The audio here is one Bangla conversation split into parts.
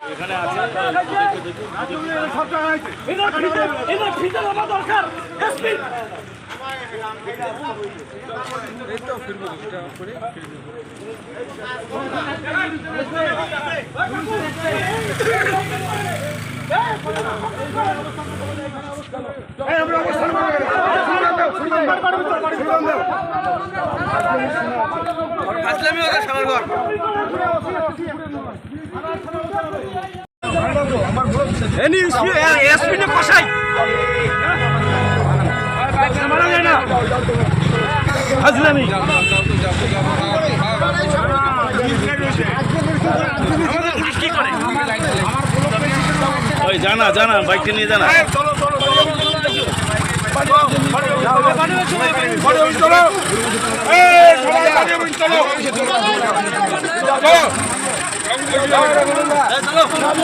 এখানে আছে দেখে দেখে এনি এসপি নে কষাই ওই জানা জানা বাইকটা নিয়ে জানা। কি করে মারপিট করে এনি এসপি নে কষাই মারা যায় না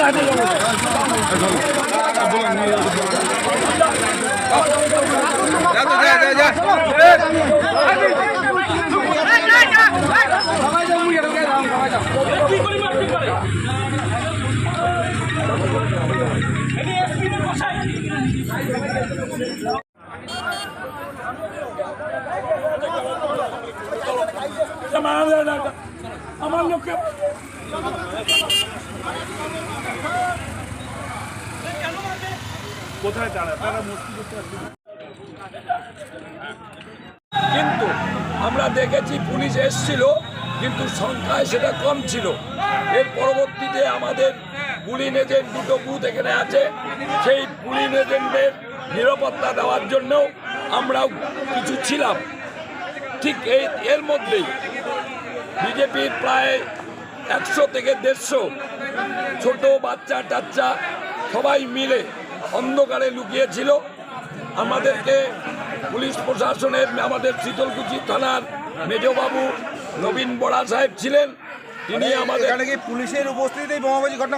আমার লোককে কোথায় তারা মুক্তি কিন্তু আমরা দেখেছি পুলিশ এসছিল, কিন্তু সংখ্যায় সেটা কম ছিল। এর পরবর্তীতে আমাদের পুলিন এজেন্ট দুটো বুথ এখানে আছে। সেই পুলিন এজেন্টদের নিরাপত্তা দেওয়ার জন্যও আমরাও কিছু ছিলাম। ঠিক এই, এর মধ্যেই বিজেপির প্রায় একশো থেকে দেড়শো। ছোট বাচ্চা টাচ্চা সবাই মিলে অন্ধকারে লুকিয়েছিল। আমাদেরকে পুলিশ প্রশাসনের আমাদের শীতলকুচি থানার মেজবাবু নবীন বড়া সাহেব ছিলেন। তিনি আমাদের এখানে কি পুলিশের উপস্থিতিতেই বোমাবাজি ঘটনা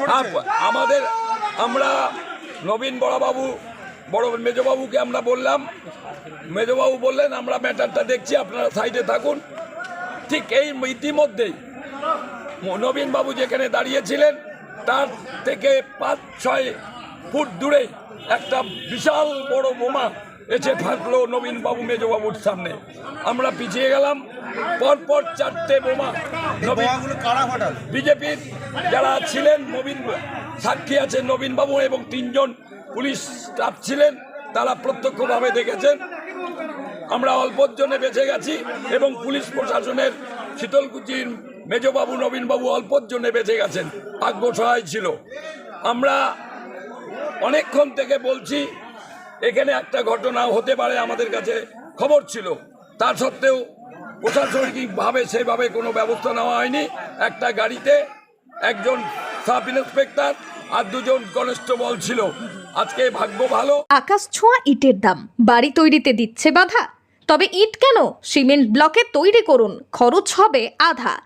আমাদের আমরা নবীন বড়বাবু বড় মেজবাবুকে আমরা বললাম। মেজবাবু বললেন আমরা ম্যাটারটা দেখছি আপনারা সাইডে থাকুন। ঠিক এই ইতিমধ্যেই নবীনবাবু যেখানে দাঁড়িয়েছিলেন তার থেকে পাঁচ ছয় ফুট দূরে একটা বিশাল বড় বোমা এসে ফাটলো নবীনবাবু মেজবাবুর সামনে। আমরা পিছিয়ে গেলাম পরপর চারটে বোমা বিজেপির যারা ছিলেন নবীন সাক্ষী আছেন নবীনবাবু এবং তিনজন পুলিশ স্টাফ ছিলেন তারা প্রত্যক্ষভাবে দেখেছেন। আমরা অল্পর জন্য বেঁচে গেছি এবং পুলিশ প্রশাসনের শীতলকুচির মেজবাবু, নবীনবাবু অল্পর জন্য বেঁচে গেছেন। ভাগ্য সহায় ছিল। আমরা অনেকক্ষণ থেকে বলছি, এখানে একটা ঘটনা হতে পারে আমাদের কাছে খবর ছিল। তা সত্ত্বেও প্রশাসনিকভাবে সেভাবে কোনো ব্যবস্থা নেওয়া হয়নি। একটা গাড়িতে একজন সাব ইন্সপেক্টর আর দুজন কনস্টেবল ছিল। আজকে ভাগ্য ভালো। আকাশ ছোঁয়া ইটের দাম। বাড়ি তৈরিতে দিচ্ছে বাধা। তবে ইট কেন? সিমেন্ট ব্লকে তৈরি করুন। খরচ হবে আধা।